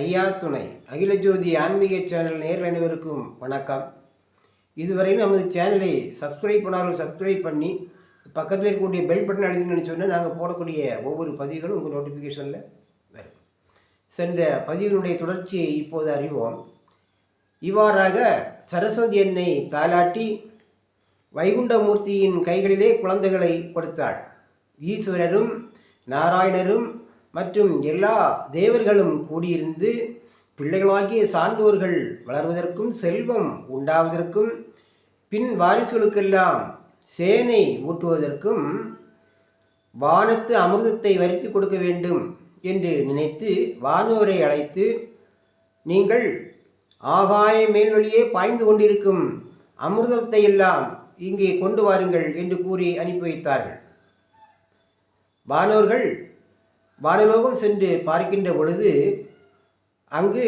ஐயா துணை அகில ஜோதி ஆன்மீக சேனல் நேரில் அனைவருக்கும் வணக்கம். இதுவரை நமது சேனலை சப்ஸ்கிரைப் பண்ணாலும் சப்ஸ்கிரைப் பண்ணி பக்கத்தில் இருக்கக்கூடிய பெல் பட்டன் அழுதுங்கன்னு சொன்னால் நாங்கள் போடக்கூடிய ஒவ்வொரு பதிவுகளும் உங்கள் நோட்டிஃபிகேஷனில் வரும். சென்ற பதிவினுடைய தொடர்ச்சியை இப்போது அறிவோம். இவ்வாறாக சரஸ்வதி என்னை தாலாட்டி வைகுண்டமூர்த்தியின் கைகளிலே குழந்தைகளை கொடுத்தாள். ஈஸ்வரரும் நாராயணரும் மற்றும் எல்லா தேவர்களும் கூடியிருந்து பிள்ளைகளாகிய சான்றோர்கள் வளர்வதற்கும் செல்வம் உண்டாவதற்கும் பின் வாரிசுகளுக்கெல்லாம் சேனை ஊட்டுவதற்கும் வானத்து அமிர்தத்தை வரித்து கொடுக்க வேண்டும் என்று நினைத்து வானோரை அழைத்து நீங்கள் ஆகாய மேல்வழியே பாய்ந்து கொண்டிருக்கும் அமிர்தத்தை எல்லாம் இங்கே கொண்டு வாருங்கள் என்று கூறி அனுப்பி வைத்தார்கள். வானோர்கள் வானலோகம் சென்று பார்க்கின்ற பொழுது அங்கு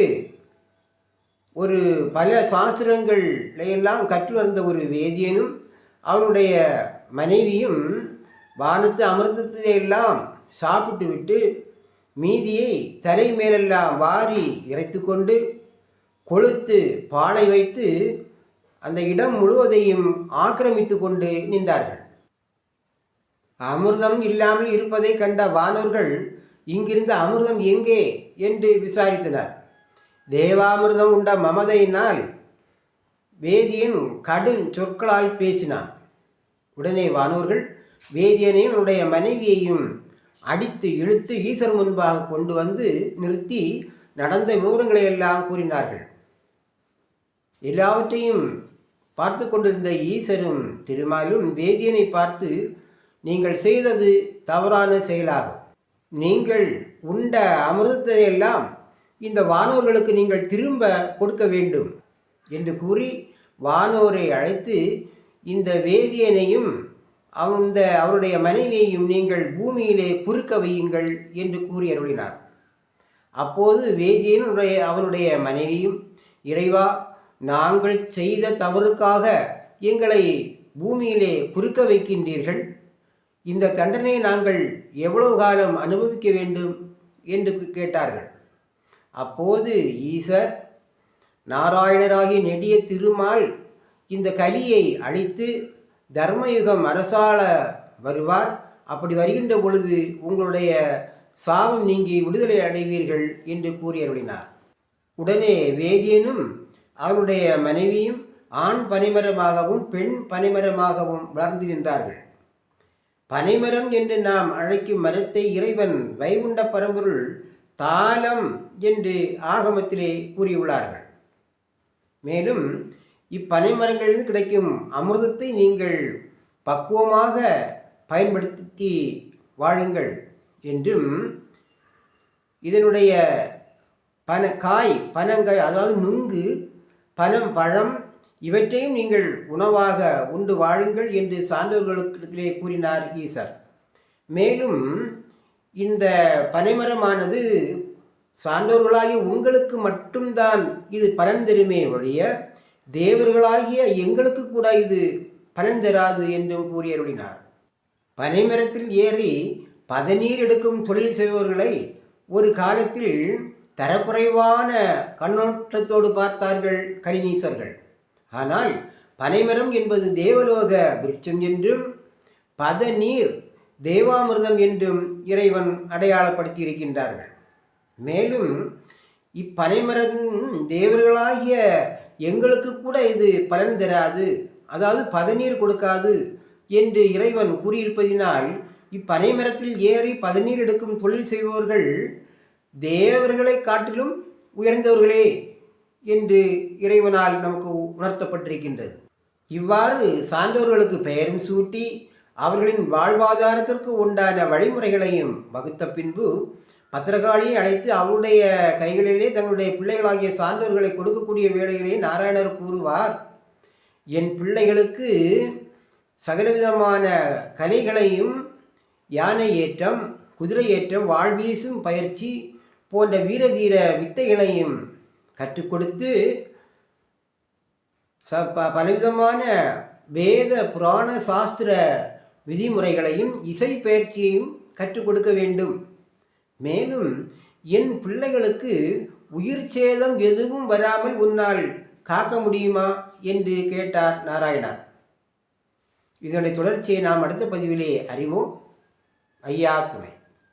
ஒரு பல சாஸ்திரங்களையெல்லாம் கற்று வந்த ஒரு வேதியனும் அவனுடைய மனைவியும் வானத்து அமிர்தத்தையெல்லாம் சாப்பிட்டு விட்டு மீதியை தலை மேலெல்லாம் வாரி இறைத்து கொண்டு கொளுத்து பாலை வைத்து அந்த இடம் முழுவதையும் ஆக்கிரமித்து கொண்டு நின்றார்கள். அமிர்தம் இல்லாமல் இருப்பதை கண்ட வானோர்கள் இங்கிருந்த அமிர்தம் எங்கே? என்று விசாரித்தனர். தேவாமிர்தம் உண்ட மமதையினால் வேதியன் கடும் சொற்களால் பேசினான். உடனே வானோர்கள் வேதியனையும் உடைய மனைவியையும் அடித்து இழுத்து ஈஸ்வர் முன்பாக கொண்டு வந்து நிறுத்தி நடந்த விவரங்களை எல்லாம் கூறினார்கள். எல்லாவற்றையும் பார்த்து கொண்டிருந்த ஈசரும் திருமாலும் வேதியனை பார்த்து நீங்கள் செய்தது தவறான செயலாகும். நீங்கள் உண்ட அமிர்தத்தை எல்லாம் இந்த வானோர்களுக்கு நீங்கள் திரும்ப கொடுக்க வேண்டும் என்று கூறி வானோரை அழைத்து இந்த வேதியனையும் அந்த அவருடைய மனைவியையும் நீங்கள் பூமியிலே குறுக்க வையுங்கள் என்று கூறி அருளினார். அப்போது வேதியனுடைய அவனுடைய மனைவியும் இறைவா நாங்கள் செய்த தவறுக்காக எங்களை பூமியிலே குறுக்க வைக்கின்றீர்கள். இந்த தண்டனையை நாங்கள் எவ்வளவு காலம் அனுபவிக்க வேண்டும் என்று கேட்டார்கள். அப்போது ஈசர் நாராயணராகிய நெடிய திருமால் இந்த கலியை அழித்து தர்மயுகம் அரசாள வருவார். அப்படி வருகின்ற பொழுது உங்களுடைய சாபம் நீங்கி விடுதலை அடைவீர்கள் என்று கூறி அருளினார் உடனே வேதியனும் அவனுடைய மனைவியும் ஆண் பனைமரமாகவும் பெண் பனைமரமாகவும் வளர்ந்து நின்றார்கள். பனைமரம் என்று நாம் அழைக்கும் மரத்தை இறைவன் வைகுண்ட பரம்பொருள் தாளம் என்று ஆகமத்திலே கூறியுள்ளார்கள். மேலும் இப்பனைமரங்களிலிருந்து கிடைக்கும் அமிர்தத்தை நீங்கள் பக்குவமாக பயன்படுத்தி வாழுங்கள் என்றும் இதனுடைய பன காய் பனங்காய் அதாவது நுங்கு பனம் பழம் இவற்றையும் நீங்கள் உணவாக உண்டு வாழுங்கள் என்று சான்றோர்களுக்கிடத்திலே கூறினார் ஈசர். மேலும் இந்த பனைமரமானது சான்றோர்களாகிய உங்களுக்கு மட்டும்தான் இது பலன்தருமே ஒழிய தேவர்களாகிய எங்களுக்கு கூட இது பலன் தராது என்றும் கூறி அருளினார். பனைமரத்தில் ஏறி பதநீர் எடுக்கும் தொழில் செய்பவர்களை ஒரு காலத்தில் தரக்குறைவான கண்ணோட்டத்தோடு பார்த்தார்கள் கலினீசர்கள். ஆனால் பனைமரம் என்பது தேவலோக விருட்சம் என்றும் பதநீர் தேவாமிர்தம் என்றும் இறைவன் அடையாளப்படுத்தி இருக்கின்றார்கள் மேலும் இப்பனைமரம் தேவர்களாகிய எங்களுக்கு கூட இது பலன் தராது அதாவது பதநீர் கொடுக்காது என்று இறைவன் கூறியிருப்பதினால் இப்பனைமரத்தில் ஏறி பதநீர் எடுக்கும் தொழில் செய்பவர்கள் தேவர்களை காட்டிலும் உயர்ந்தவர்களே. என்று இறைவனால் நமக்கு உணர்த்தப்பட்டிருக்கின்றது. இவ்வாறு சான்றோர்களுக்கு பெயரும் சூட்டி அவர்களின் வாழ்வாதாரத்திற்கு உண்டான வழிமுறைகளையும் வகுத்த பின்பு பத்திரகாளியை அழைத்து அவருடைய கைகளிலே தங்களுடைய பிள்ளைகளாகிய சான்றோர்களை கொடுக்கக்கூடிய வேலைகளை நாராயணர் கூறுவார் என் பிள்ளைகளுக்கு சகலவிதமான கலைகளையும் யானை ஏற்றம் குதிரை ஏற்றம் வாழ்வீசும் பயிற்சி போன்ற வீரதீர வித்தைகளையும் கற்றுக் கொடுத்து ச ப பலவிதமான வேத புராண சாஸ்திர விதிமுறைகளையும் இசை பயிற்சியையும் கற்றுக் கொடுக்க வேண்டும். மேலும் என் பிள்ளைகளுக்கு உயிர் சேதம் எதுவும் வராமல் உன்னால் காக்க முடியுமா? என்று கேட்டார் நாராயணார். இதனுடைய தொடர்ச்சியை நாம் அடுத்த பதிவிலே அறிவோம். ஐயா துணை